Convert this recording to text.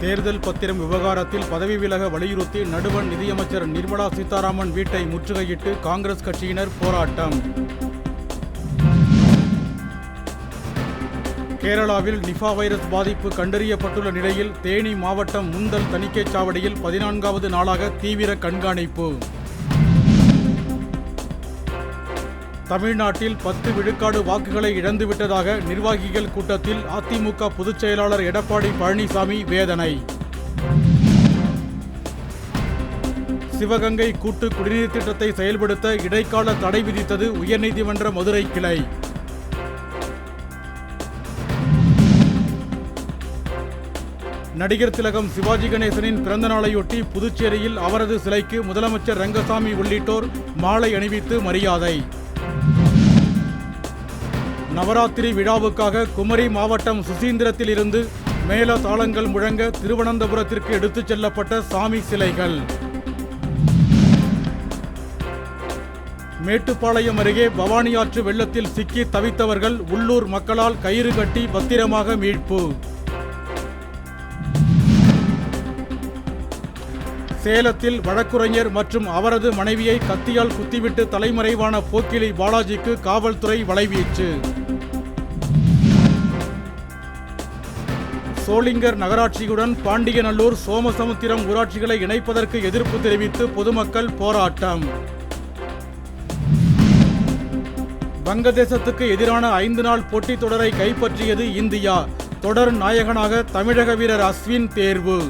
தேர்தல் பத்திரம் விவகாரத்தில் பதவி விலக வலியுறுத்தி நடுவண் நிதியமைச்சர் நிர்மலா சீதாராமன் வீட்டை முற்றுகையிட்டு காங்கிரஸ் கட்சியினர் போராட்டம். கேரளாவில் நிஃபா வைரஸ் பாதிப்பு கண்டறியப்பட்டுள்ள நிலையில் தேனி மாவட்டம் முந்தல் தணிக்கைச் சாவடியில் பதினான்காவது நாளாக தீவிர கண்காணிப்பு. தமிழ்நாட்டில் பத்து விழுக்காடு வாக்குகளை இழந்துவிட்டதாக நிர்வாகிகள் கூட்டத்தில் அதிமுக பொதுச் செயலாளர் எடப்பாடி பழனிசாமி வேதனை. சிவகங்கை கூட்டு குடிநீர் திட்டத்தை செயல்படுத்த இடைக்கால தடை விதித்தது உயர்நீதிமன்ற மதுரை கிளை. நடிகர் திலகம் சிவாஜி கணேசனின் பிறந்த நாளையொட்டி புதுச்சேரியில் அவரது சிலைக்கு முதலமைச்சர் ரங்கசாமி உள்ளிட்டோர் மாலை அணிவித்து மரியாதை. நவராத்திரி விழாவுக்காக குமரி மாவட்டம் சுசீந்திரத்தில் இருந்து மேல தாளங்கள் முழங்க திருவனந்தபுரத்திற்கு எடுத்துச் செல்லப்பட்ட சாமி சிலைகள். மேட்டுப்பாளையம் அருகே பவானி ஆற்று வெள்ளத்தில் சிக்கி தவித்தவர்கள் உள்ளூர் மக்களால் கயிறு கட்டி பத்திரமாக மீட்பு. சேலத்தில் வழக்குரைஞர் மற்றும் அவரது மனைவியை கத்தியால் குத்திவிட்டு தலைமறைவான போக்கிலி பாலாஜிக்கு காவல்துறை வலைவீச்சு. சோளிங்கர் நகராட்சியுடன் பாண்டியநல்லூர் சோமசமுத்திரம் ஊராட்சிகளை இணைப்பதற்கு எதிர்ப்பு தெரிவித்து பொதுமக்கள் போராட்டம். வங்கதேசத்துக்கு எதிரான ஐந்து நாள் போட்டித் தொடரை கைப்பற்றியது இந்தியா. தொடர் நாயகனாக தமிழக வீரர் அஸ்வின் தேர்வு.